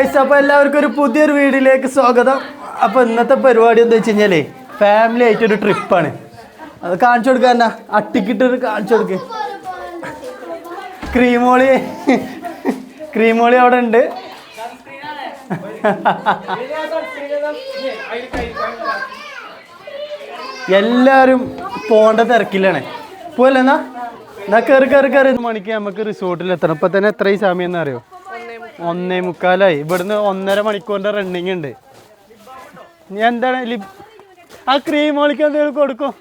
അപ്പൊ എല്ലാവർക്കും ഒരു പുതിയൊരു വീടിലേക്ക് സ്വാഗതം. അപ്പൊ ഇന്നത്തെ പരിപാടി എന്താ വെച്ച് കഴിഞ്ഞാൽ ഫാമിലി ആയിട്ടൊരു ട്രിപ്പാണ് അത് കാണിച്ചു കൊടുക്കാൻ എന്നാ അട്ടിക്കിട്ട് കാണിച്ചു കൊടുക്ക്. ക്രീമോളി. ക്രീമോളി അവിടെ ഉണ്ട്. എല്ലാവരും പോണ്ട തിരക്കിലാണ്. പോവല്ലേ എന്നാ കയറി കയറി കയറി മണിക്ക് നമുക്ക് റിസോർട്ടിൽ എത്തണം. ഇപ്പൊ തന്നെ എത്രയും സമയം എന്ന് അറിയോ? ഒന്നേ മുക്കാലായി. ഇവിടുന്ന് ഒന്നര മണിക്കൂറിന്റെ റണ്ണിങ് ഉണ്ട്. നീ എന്താണ് ലിപ് ആ ക്രീം മോളിക്ക് എന്തെങ്കിലും കൊടുക്കും.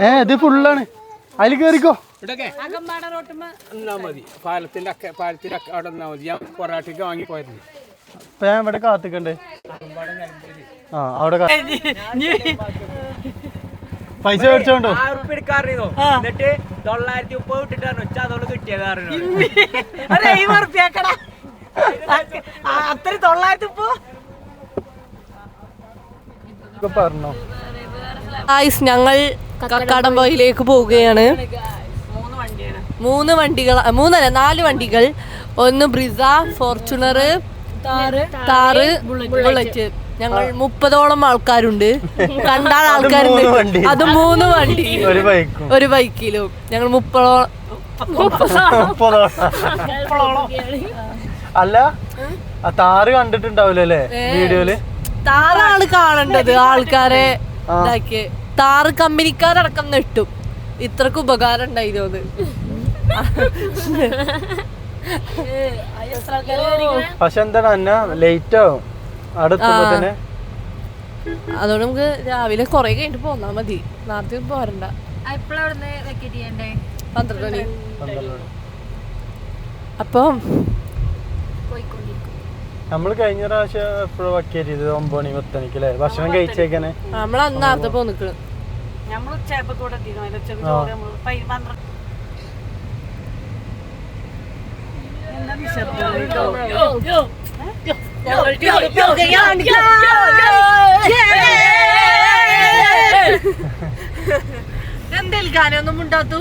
ഏ? ഇത് ഫുള്ളാണ് അതിൽ കയറിക്കോ പാലത്തിന്റെ അക്ക പാലത്തിന്റെ അക്ക അവിടെ നിന്നാ മതി. ഞാൻ പൊറാട്ടയ്ക്ക് വാങ്ങി പോയിരുന്നു. ഇപ്പൊ ഞാൻ ഇവിടെ കാത്തിക്കണ്ടേ. ആ അവിടെ പൈസ മേടിച്ചോണ്ടോ എടുക്കാറിയോ എന്നിട്ട് തൊള്ളായിരത്തി മുപ്പത് ഇട്ടിട്ടാണ് ഉച്ച അതോട് കിട്ടിയ കാറിനോ ഒരു അയ്യൂറ് ഉറുപ്പ്യാക്കടാ. അത്ര തൊള്ളായിരത്തി ഒക്കെ പറഞ്ഞോ? ഗായ്സ് ഞങ്ങൾ കക്കാടംപോയിലേക്ക് പോവുകയാണ്. മൂന്ന് വണ്ടികൾ മൂന്നല്ല നാല് വണ്ടികൾ. ഒന്ന് ബ്രിസ ഫോർച്യൂണർ താറ് ബുള്ളറ്റ്. ഞങ്ങൾ മുപ്പതോളം ആൾക്കാരുണ്ട്. കണ്ടാൽ ആൾക്കാരുണ്ട്. അത് മൂന്ന് വണ്ടി. ഒരു ബൈക്കും. ഒരു ബൈക്കിലും. ഞങ്ങൾ മുപ്പതോളം. അല്ല ആ താറ് കണ്ടിട്ടുണ്ടാവില്ലേ വീഡിയോയിൽ? താറാണ് കാണേണ്ടത് ആൾക്കാരെ ഇതാക്കി. താറ് കമ്പനിക്കാരടക്കം നെട്ടും. ഇത്രക്ക് ഉപകാരം ഉണ്ടായിരുന്നു പക്ഷെ എന്താണ് അന്ന ലേറ്റ് ആവും. അതുകൊണ്ട് നമുക്ക് രാവിലെ കുറെ കഴിഞ്ഞിട്ട് പോന്നാ മതി. നാട്ടിൽ പോരണ്ട. പന്ത്രണ്ട് മണി. അപ്പം നമ്മൾ കഴിഞ്ഞ പ്രാവശ്യം എപ്പോഴും വക്കേറ്റ് ചെയ്തത്? ഒമ്പത് മണി പത്ത് മണിക്ക് അല്ലേ? ഭക്ഷണം കഴിച്ചേക്കനെ? നമ്മൾ അന്ന് നേരത്തെ പോ നിക്കണ് എന്താ നിശബ്ദം? എന്തേലും ഗാനൊന്നും ഉണ്ടാത്തു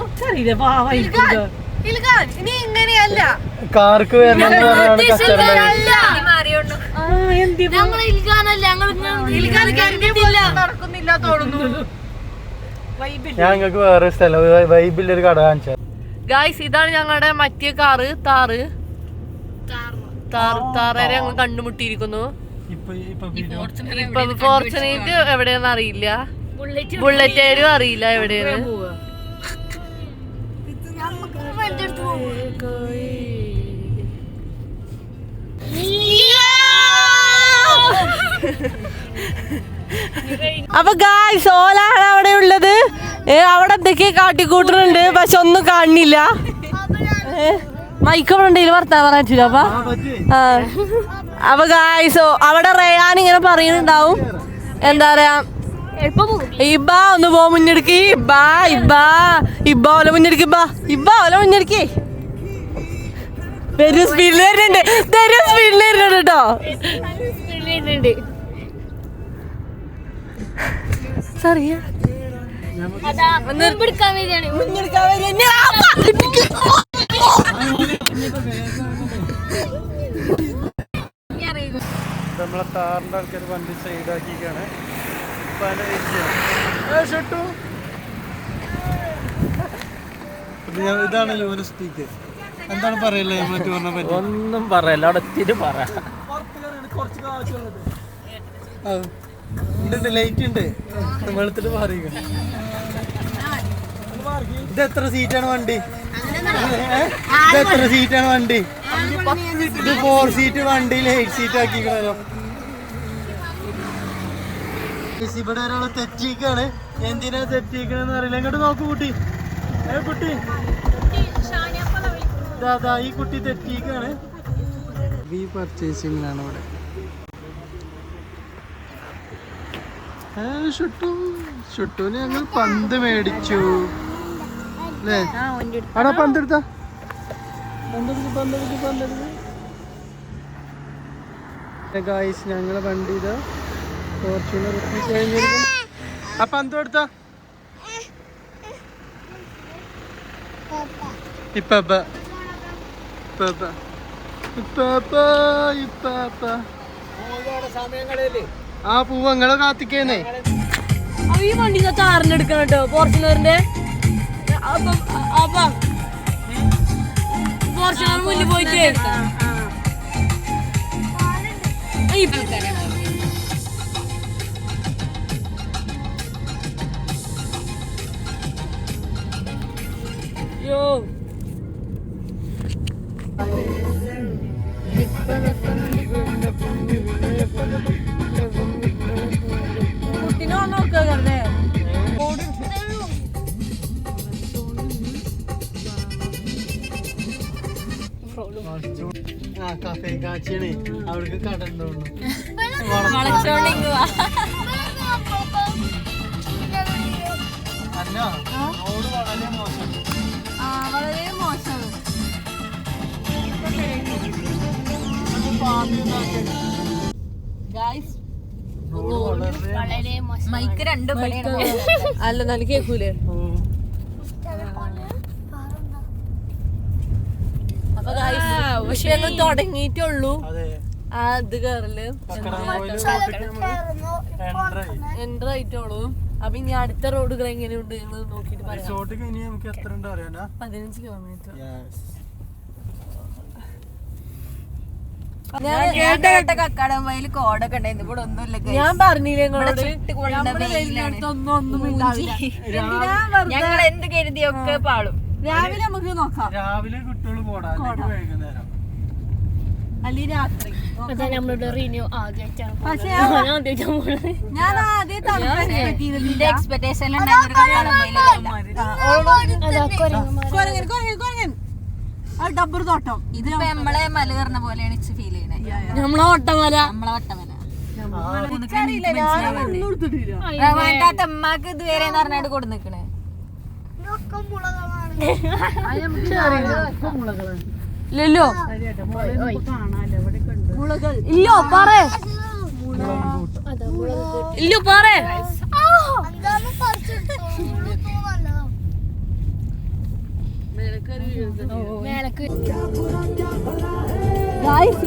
ഇനി ഇങ്ങനെയല്ല. കാർക്ക് നിങ്ങൾക്ക് വേറെ സ്ഥലം വൈബിൽ ഒരു കട കാണിച്ചാൽ ഗായ്സ് ഇതാണ് ഞങ്ങളുടെ മറ്റേ കാറ് താറ്. താറേരെ കണ്ടുമുട്ടിയിരിക്കുന്നു. ഇപ്പൊ ഫോർച്ചുനേറ്റ് എവിടെയെന്ന് അറിയില്ല. ബുള്ളറ്റേരും അറിയില്ല എവിടെയാണ് അപ്പൊ ഗായ്സ് ഓലാണ് അവിടെ ഉള്ളത്? ഏ അവിടെ എന്തൊക്കെയാ കാട്ടിക്കൂട്ടുന്നുണ്ട് പക്ഷെ ഒന്നും കാണുന്നില്ല. ഏ, മൈക്ക് അവിടെ ഉണ്ടെങ്കിൽ വർത്താൻ പറയാൻ പറ്റില്ല അപ്പൊ. അപ്പൊ ഗായ്സ് അവിടെ റയാൻ ഇങ്ങനെ പറയുന്നുണ്ടാവും. എന്താ പറയാ? ഇബ ഒന്ന് പോ മുന്നെടുക്കി. ഇബ ഇബ. ഇബ ഓല മുന്നെടുക്കി ഇബ. ഇബ ഓല മുന്നെടുക്കി. വരും സ്പീഡിൽ വരുന്നുണ്ട്. വരും സ്പീഡിൽ വരുന്നുണ്ട് കേട്ടോ സറിയാ മുന്നെടുക്കാൻ വരിക നമ്മളെ താറിന്റെ ആൾക്കാർ വണ്ടി സൈഡാക്കിക്കാണ് ഇതാണ് സ്പീക്ക് എന്താണ് പറയല്ലേ? നമ്മളെ ടൂറിനെ പറ്റി. ഒന്നും പറയല്ല. അവിടെ എത്തിയിട്ട് പറ. ഉണ്ട് ലൈറ്റ് ഉണ്ട്. വെളുത്തിട്ട് മാറിയ ഇത് എത്ര സീറ്റാണ് വണ്ടി? ഇത് എത്ര സീറ്റാണ് വണ്ടി? ഇത് ഫോർ സീറ്റ് വണ്ടിയിൽ എയ്റ്റ് സീറ്റ് ആക്കിക്കണല്ലോ ഇവിടെ ഒരാളെ തെറ്റിക്കാണ് എന്തിനാ തെറ്റിക്കണെന്ന് അറിയില്ല. ഇങ്ങോട്ട് നോക്കൂ കുട്ടി. ഏ കുട്ടി. ദാദാ ഈ കുട്ടി തെറ്റിക്കാണ് ഈ പർച്ചേസിംഗിലാണ് ഇവിടെ. ഷുട്ടു. ഷുട്ടുവിന് ഞങ്ങൾ പന്ത് മേടിച്ചു. അല്ലേ ആടാ പന്തെടുത്ത ഗായ്സ് ഞങ്ങളെ വണ്ടി ഇത് ഫോർച്യൂണർ കഴിഞ്ഞിരിക്കും ആ പന്ത് എടുത്ത? ആ പൂവ് നിങ്ങളെ കാത്തിക്കേന്നേ. ഈ വണ്ടി താറിനെടുക്കണം കേട്ടോ ഫോർച്യൂണറിന്റെ അപ്പം അപ്പം ഫോർച്യൂണർ മുന്നിൽ പോയിട്ട് യോ കുട്ടിനെ കഫേ കാച്ചിയാണേ. അവർക്ക് കട ഉണ്ടോന്നു അല്ല റോഡ് വളരെ മോശം. വളരെ മോശമാണ് ഗായ്സ് റോഡ് വളരെ മൈക്ക് രണ്ടും അല്ല നല്ല കേക്കൂലേ? അപ്പൊ ഗായ്സ് പക്ഷെ ഞങ്ങൾ തുടങ്ങിയിട്ടുള്ളൂ അതെ. കയറൽ എന്റർ ആയിട്ടുള്ളൂ അപ്പൊ ഇനി അടുത്ത റോഡുകൾ എങ്ങനെയുണ്ട് ഞങ്ങൾ നോക്കിട്ട് പറയാം. പതിനഞ്ച് കിലോമീറ്റർ. ഞാൻ പറഞ്ഞില്ലേ? ഞങ്ങൾ എന്ത് കരുതിയൊക്കെ പാളും. രാവിലെ നമുക്ക് നോക്കാം. രാവിലെ കുട്ടികൾ പോടാ. വൈകുന്നേരം. അല്ലെങ്കിൽ രാത്രി? നമ്മളുടെ റിന്യൂ ആദ്യമായിട്ടാണ് പക്ഷേ ഞാൻ ആദ്യമായിട്ടാണ് പോണത് ഞാൻ ആദ്യം തണുപ്പ് എന്റെ എക്സ്പെക്ടേഷൻ ഉണ്ടായിരുന്ന. കക്കാടമ്പയിലല്ല കൊരങ്ങൻ കൊരങ്ങൻ കൊരങ്ങൻ. ആ ഡബ്ബർ തോട്ടം. നമ്മളെ മല കയറുന്ന പോലെയാണ് ഇച്ച് ഫീൽ ചെയ്യണേ നമ്മളെ ഒട്ടമല നമ്മളെ അമ്മയ്ക്ക് ഇതുവരെ പറഞ്ഞായിട്ട് കൊടു നിക്കണേ. ലല്ലോ ഇല്ലോ പറ. ഇല്ലോ പറ.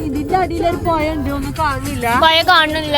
ഇതിന്റെ അടിയിലൊരു പോയ ഉണ്ട് ഒന്നും കാണുന്നില്ല. പോയ കാണുന്നില്ല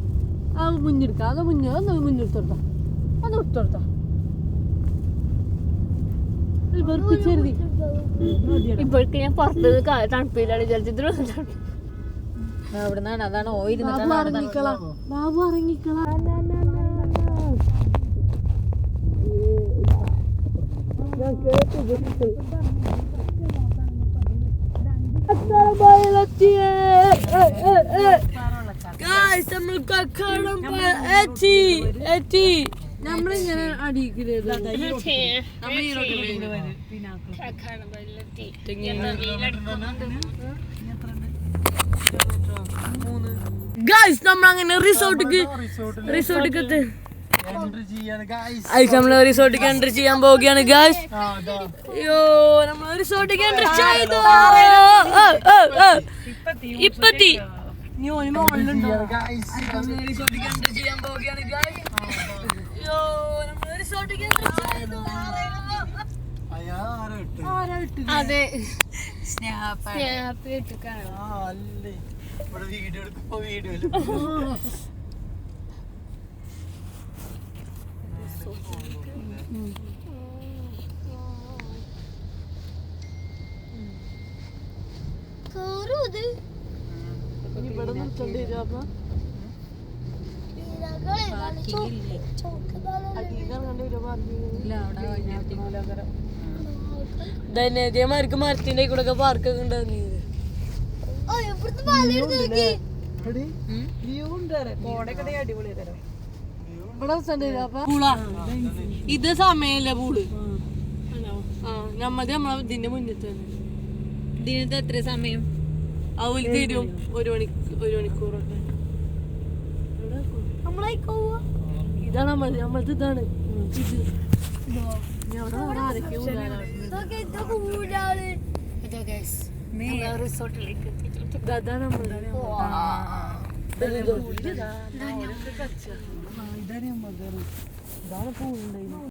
ആ മുന്നെടുക്കാം അത് മുന്നേ ഒന്ന് മുന്നെടുത്തോട്ടാ അത് എടുത്തോട്ടാ വെറുപ്പിച്ചെരുതി ഇപ്പോഴേക്ക് ഞാൻ പുറത്തത് തണുപ്പിലാണ് വിചാരിച്ചിട്ട് അവിടുന്നാണ്. അതാണ് ഓയിൽ ബാബു ഇറങ്ങിക്കളാ ബാബു ഇറങ്ങിക്കളാ നമ്മൾ കക്കാടം എത്തി എത്തി നമ്മളിങ്ങനെ അടിക്കരുത് ഗായ്സ് നമ്മൾ അങ്ങനെ റിസോർട്ടിക്ക് റിസോർട്ടിക്ക് എത്തി നമ്മൾ റിസോർട്ടിക്ക് എൻട്രി ചെയ്യാൻ പോവുകയാണ് ഗായ്സ് അയ്യോ നമ്മൾ റിസോർട്ടിക്ക് എൻട്രി ചെയ്തു. ഇപ്പത്തി നീ ഒരു മോളിലുണ്ടോ ഗായ്സ് റിസോർട്ടിക്ക് എൻട്രി ചെയ്യാൻ പോവുകയാണ് ഇട്ടത്? അതെ. ഇവിടെ വീഡിയോ എടുക്കുമ്പോ വീഡിയോ ഇനി ഇവിടെ നിർത്തേണ്ടി വരും മരത്തിന്റെ കൂടെ ഒക്കെ പാർക്ക് ഒക്കെ ഇത് സമയല്ലേ പൂൾ. ആ നമ്മത് നമ്മളെ ഇതിന്റെ മുന്നിൽ തന്നെ. ഇതിനകത്ത് എത്ര സമയം? അവൽ തരും. ഒരു മണിക്ക് ഒരു മണിക്കൂറൊക്കെ ഇതാണ് നമ്മൾ നമ്മളത് ഇതാണ്. പോകുന്നുണ്ടായിരുന്നു